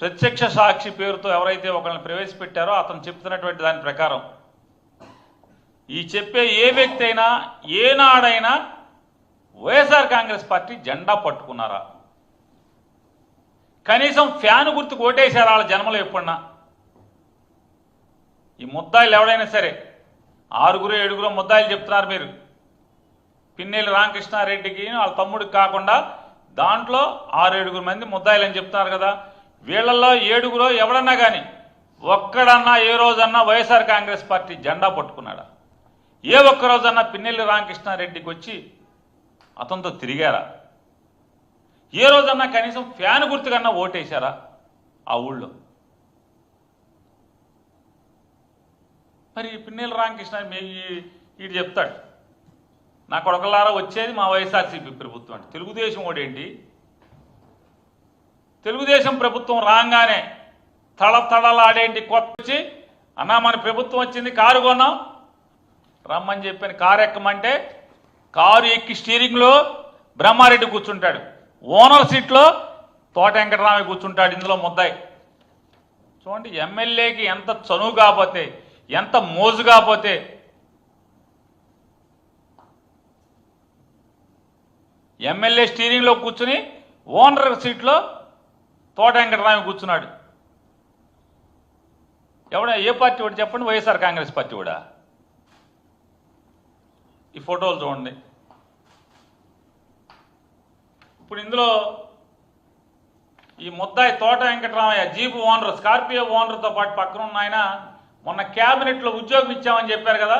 ప్రత్యక్ష సాక్షి పేరుతో ఎవరైతే ఒకరిని ప్రవేశపెట్టారో అతను చెప్తున్నటువంటి దాని ప్రకారం. ఈ చెప్పే ఏ వ్యక్తి అయినా ఏనాడైనా వైఎస్ఆర్ కాంగ్రెస్ పార్టీ జెండా పట్టుకున్నారా? కనీసం ఫ్యాన్ గుర్తుకు ఓటేశారా వాళ్ళ జన్మలో ఎప్పుడన్నా? ఈ ముద్దాయిలు ఎవడైనా సరే ఆరుగురు ఏడుగురు ముద్దాయిలు చెప్తున్నారు మీరు. పిన్నెల్లి రామకృష్ణారెడ్డికి వాళ్ళ తమ్ముడికి కాకుండా దాంట్లో ఆరు ఏడుగురు మంది ముద్దాయిలు అని చెప్తున్నారు కదా. వీళ్ళల్లో ఏడుగురు ఎవడన్నా కానీ ఒక్కడన్నా ఏ రోజన్నా వైఎస్ఆర్ కాంగ్రెస్ పార్టీ జెండా పట్టుకున్నాడా? ఏ ఒక్క రోజన్నా పిన్నెల్లి రామకృష్ణారెడ్డికి వచ్చి అతనితో తిరిగారా? ఏ రోజన్నా కనీసం ఫ్యాన్ గుర్తుకన్నా ఓటేశారా ఆ ఊళ్ళో? మరి ఈ పిన్నెల్లి రామకృష్ణ మీ వీడు చెప్తాడు నా కొడకలారా వచ్చేది మా వైఎస్ఆర్సీపీ ప్రభుత్వం అంటే. తెలుగుదేశం ఓడేంటి తెలుగుదేశం ప్రభుత్వం రాగానే తళతళలాడేంటి కొత్త వచ్చి అన్నా మన ప్రభుత్వం వచ్చింది కారు కొన్నాం. రమ్మని చెప్పిన కారు ఎక్కమంటే కారు ఎక్కి స్టీరింగ్లో బ్రహ్మారెడ్డి కూర్చుంటాడు. ఓనర్ సీట్లో తోట వెంకటరామయ్య కూర్చుంటాడు ఇందులో ముద్దాయి. చూడండి ఎమ్మెల్యేకి ఎంత చనువు కాకపోతే ఎంత మోజు కాకపోతే ఎమ్మెల్యే స్టీరింగ్లో కూర్చుని ఓనర్ సీట్లో తోట వెంకటరామి కూర్చున్నాడు. ఎవడ? ఏ పార్టీ వాడు? చెప్పండి. వైఎస్ఆర్ కాంగ్రెస్ పార్టీ కూడా ఈ ఫోటోలు చూడండి. ఇప్పుడు ఇందులో ఈ ముద్దాయి Thota Venkataramaiah jeep owner Scorpio ఓనర్తో పాటు పక్కన ఉన్న ఆయన మొన్న క్యాబినెట్లో ఉద్యోగం ఇచ్చామని చెప్పారు కదా?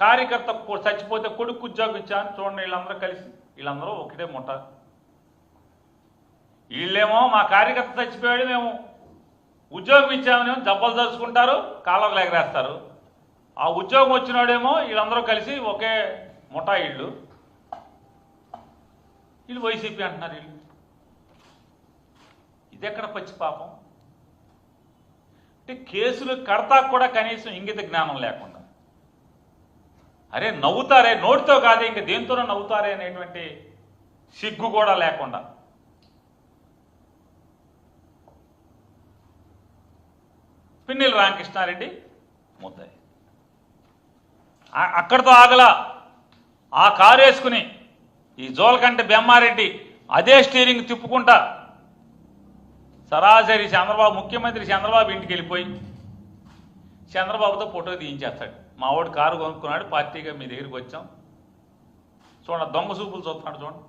కార్యకర్త చచ్చిపోతే కొడుకు ఉద్యోగం ఇచ్చామని చూడండి. వీళ్ళందరూ కలిసి వీళ్ళందరూ ఒకటే ముంటారు వీళ్ళేమో మా కార్యకర్త చచ్చిపోయాడు మేము ఉద్యోగం ఇచ్చామని దెబ్బలు దరుచుకుంటారు కాలర్లు ఎగరేస్తారు ఆ ఉద్యోగం వచ్చినాడేమో వీళ్ళందరూ కలిసి ఒకే ముఠా వీళ్ళు వీళ్ళు వైసీపీ అంటున్నారు వీళ్ళు. ఇది ఎక్కడ పచ్చి పాపం? అంటే కేసులు కడతా కూడా కనీసం ఇంగిత జ్ఞానం లేకుండా. అరే నవ్వుతారే నోటితో కాదే ఇంక దేంతోనో నవ్వుతారే అనేటువంటి సిగ్గు కూడా లేకుండా. పిన్నెల రామకృష్ణారెడ్డి ముద్దాయి అక్కడితో ఆగల. ఆ కారు వేసుకుని ఈ జోలకంటి బెమ్మారెడ్డి అదే స్టీరింగ్ తిప్పుకుంటా. సరాసరి చంద్రబాబు ముఖ్యమంత్రి చంద్రబాబు ఇంటికి వెళ్ళిపోయి చంద్రబాబుతో ఫోటో తీయించేస్తాడు. మా వాడు కారు కొనుక్కున్నాడు పార్టీగా మీ దగ్గరికి వచ్చాం. చూడండి దొంగ చూపులు చూస్తున్నాడు చూడండి.